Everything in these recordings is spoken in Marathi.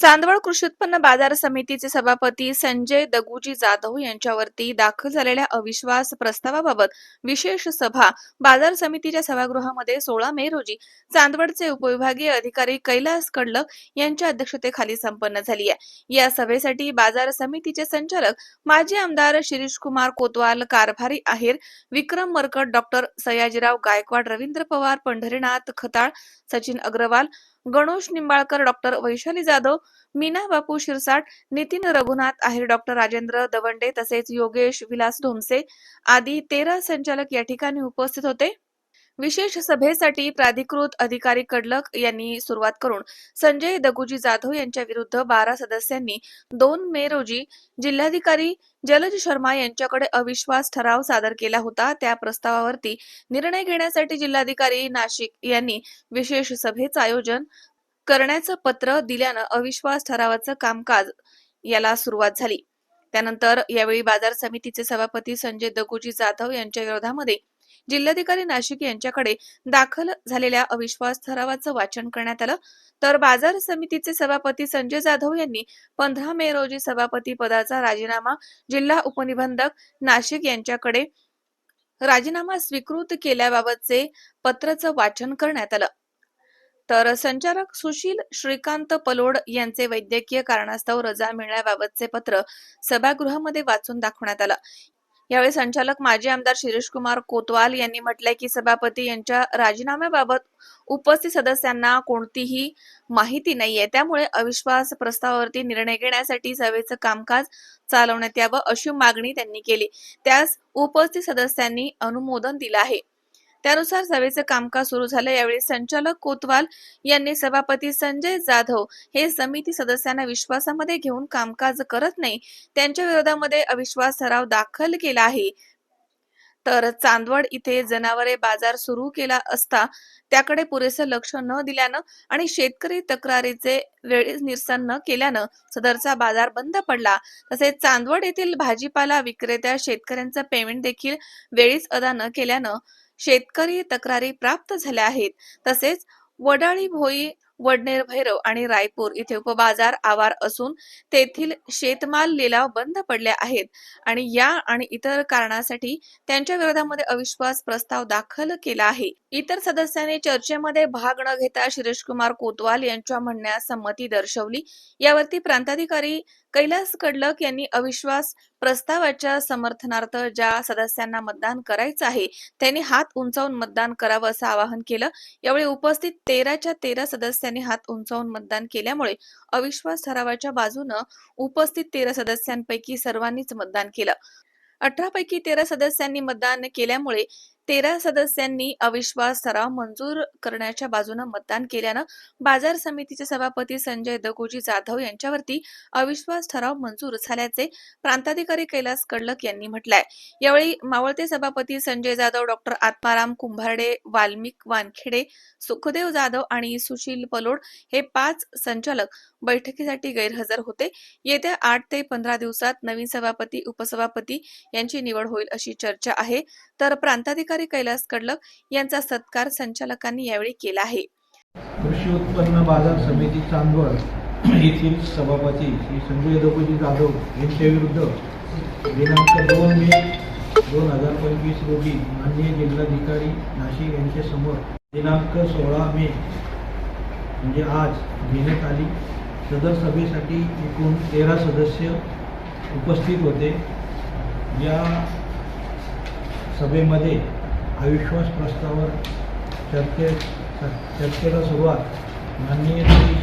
चांदवड कृषी उत्पन्न बाजार समितीचे सभापती संजय दगुजी जाधव यांच्यावरती दाखल झालेल्या अविश्वास प्रस्तावाबाबत विशेष सभा बाजार समितीच्या सभागृहामध्ये सोळा मे रोजी चांदवडचे उपविभागीय अधिकारी कैलास कडलक यांच्या अध्यक्षतेखाली संपन्न झाली आहे. या सभेसाठी बाजार समितीचे संचालक माजी आमदार Shirish Kumar Kotwal Karbhari Aher Vikram Markat doctor Sayajirao Gaikwad Ravindra Pawar Pandharinath Khatal Sachin Agarwal Ganesh Nimbalkar doctor Vaishali Jadhav Meena Bapu Shirsat Nitin Raghunath Aher doctor Rajendra Davande तसेच योगेश विलास धोमसे आदी तेरा संचालक या ठिकाणी उपस्थित होते. विशेष सभेसाठी प्राधिकृत अधिकारी कडलक यांनी सुरुवात करून संजय दगुजी जाधव यांच्या विरुद्ध बारा सदस्यांनी दोन मे रोजी जिल्हाधिकारी जलज शर्मा यांच्याकडे अविश्वास ठराव सादर केला होता. त्या प्रस्तावावरती निर्णय घेण्यासाठी जिल्हाधिकारी नाशिक यांनी विशेष सभेचं आयोजन करण्याचं पत्र दिल्यानं अविश्वास ठरावाचं कामकाज याला सुरुवात झाली. त्यानंतर यावेळी बाजार समितीचे सभापती संजय दगुजी जाधव यांच्या विरोधामध्ये जिल्हाधिकारी नाशिक यांच्याकडे दाखल झालेल्या अविश्वास ठरावाचं वाचन करण्यात आलं. तर बाजार समितीचे सभापती संजय जाधव यांनी पंधरा मे रोजी सभापती पदाचा राजीनामा जिल्हा उपनिबंधक नाशिक यांच्याकडे राजीनामा स्वीकृत केल्याबाबतचे पत्राचं वाचन करण्यात आलं. तर संचालक सुशील श्रीकांत पलोड यांचे वैद्यकीय कारणास्तव रजा मिळण्याबाबतचे पत्र सभागृहामध्ये वाचून दाखवण्यात आलं. यावेळी संचालक माजी आमदार शिरीष कुमार कोतवाल यांनी म्हटलंय की सभापती यांच्या राजीनाम्याबाबत उपस्थित सदस्यांना कोणतीही माहिती नाहीये. त्यामुळे अविश्वास प्रस्तावावरती निर्णय घेण्यासाठी सभेचं कामकाज चालवण्यात यावं अशी मागणी त्यांनी केली. त्यास उपस्थित सदस्यांनी अनुमोदन दिलं आहे. त्यानुसार सभेचं कामकाज सुरू झालं. यावेळी संचालक कोतवाल यांनी सभापती संजय जाधव हे समिती सदस्यांना विश्वासामध्ये घेऊन कामकाज करत नाही त्यांच्या विरोधामध्ये अविश्वास ठराव दाखल केला आहे. तर चांदवड इथे जनावरे बाजार सुरू केला असता त्याकडे पुरेसं लक्ष न दिल्यानं आणि शेतकरी तक्रारीचे वेळीच निरसन न केल्यानं सदरचा बाजार बंद पडला. तसेच चांदवड येथील भाजीपाला विक्रेत्या शेतकऱ्यांचं पेमेंट देखील वेळीच अदा न केल्यानं शेतकरी तक्रारी प्राप्त झाल्या आहेत. तसेच वडाळी भोई वडनेर भैरव आणि रायपूर इथे उपबाजार आवार असून तेथील शेतमाल लिलाव बंद पडले आहेत. आणि या आणि इतर कारणासाठी त्यांच्या विरोधामध्ये अविश्वास प्रस्ताव दाखल केला आहे. इतर सदस्यांनी चर्चेमध्ये भाग न घेता शिरीष कुमार कोतवाल यांच्या म्हणण्यास संमती दर्शवली. यावरती प्रांताधिकारी कैलास कडलक यांनी अविश्वास प्रस्तावाच्या समर्थनार्थ ज्या सदस्यांना मतदान करायचं आहे त्यांनी हात उंचावून मतदान करावं असं आवाहन केलं. यावेळी उपस्थित तेराच्या तेरा सदस्यांनी हात उंचावून मतदान केल्यामुळे अविश्वास ठरावाच्या बाजूनं उपस्थित तेरा सदस्यांपैकी सर्वांनीच मतदान केलं. अठरा पैकी तेरा सदस्यांनी मतदान केल्यामुळे तेरा सदस्यांनी अविश्वास ठराव मंजूर करण्याच्या बाजूने मतदान केल्यानं बाजार समितीचे सभापती संजय दगोजी जाधव यांच्यावरती अविश्वास ठराव मंजूर झाल्याचे प्रांताधिकारी कैलास कडलक यांनी म्हटलंय. यावेळी मावळते सभापती संजय जाधव डॉक्टर आत्माराम कुंभारडे वाल्मिक वानखेडे सुखदेव जाधव आणि सुशील पलोड हे पाच संचालक बैठकीसाठी गैरहजर होते. येत्या आठ ते पंधरा दिवसात नवीन सभापती उपसभापती यांची निवड होईल अशी चर्चा आहे. तर प्रांताधिकारी कैलास कडलक यांचा सत्कार संचालकांनी यावेळी केला आहे. कृषी उत्पन्न बाजार समिती चांदवड येथील सभापती श्री संजय दपोजी जाधव यांच्या विरुद्ध दिनांक दोन मे दोन हजार पंचवीस रोजी माननीय जिल्हाधिकारी नाशिक यांच्यासमोर दिनांक सोळा मे म्हणजे आज घेण्यात आली. सदर सभेसाठी एकूण तेरा सदस्य उपस्थित होते. या सभेमध्ये अविश्वास प्रस्तावावर चर्चे चर्चेला सुरुवात माननीय श्री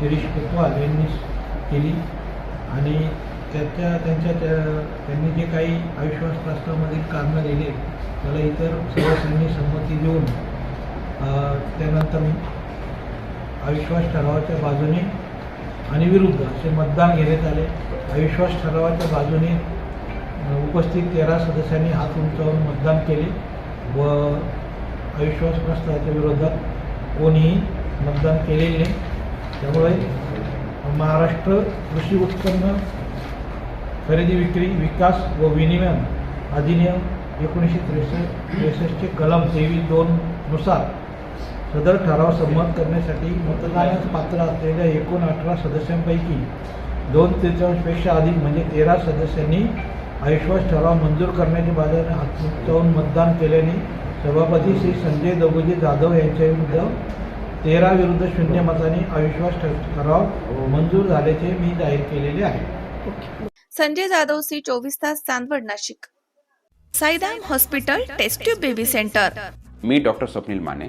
शिरीष कोतवाल यांनी केली आणि त्याच्या त्यांच्या त्या त्यांनी जे काही अविश्वास प्रस्तावामधील कारणं दिले त्याला इतर सदस्यांनी संमती देऊन त्यानंतर अविश्वास ठरावाच्या बाजूने आणि विरुद्ध असे मतदान घेण्यात आले. अविश्वास ठरावाच्या बाजूने उपस्थित तेरा सदस्यांनी हात उंचावून मतदान केले व अविश्वास प्रस्तावाच्या विरोधात कोणीही मतदान केलेले नाही. त्यामुळे महाराष्ट्र कृषी उत्पन्न खरेदी विक्री विकास व विनिमय अधिनियम एकोणीसशे त्रेसष्ट त्रेसष्टचे कलम तेवीस दोननुसार सदर ठराव संमत करण्यासाठी मतदानास पात्र असलेल्या एकूण अठरा सदस्यांपैकी दोन तृतीयांशपेक्षा अधिक म्हणजे तेरा सदस्यांनी अविश्वास ठराव मंजूर करण्याच्या बाजूने हात मतदान केल्याने सभापती श्री संजय दगोजी जाधव यांच्या विरुद्ध तेरा विरुद्ध शून्य मताने अविश्वास ठराव मंजूर झाल्याचे मी जाहीर केलेले आहे. संजय जाधव सी चोवीस तास Chandwad Nashik. Saidam hospital test tube baby centre. मी डॉक्टर स्वप्नील माने.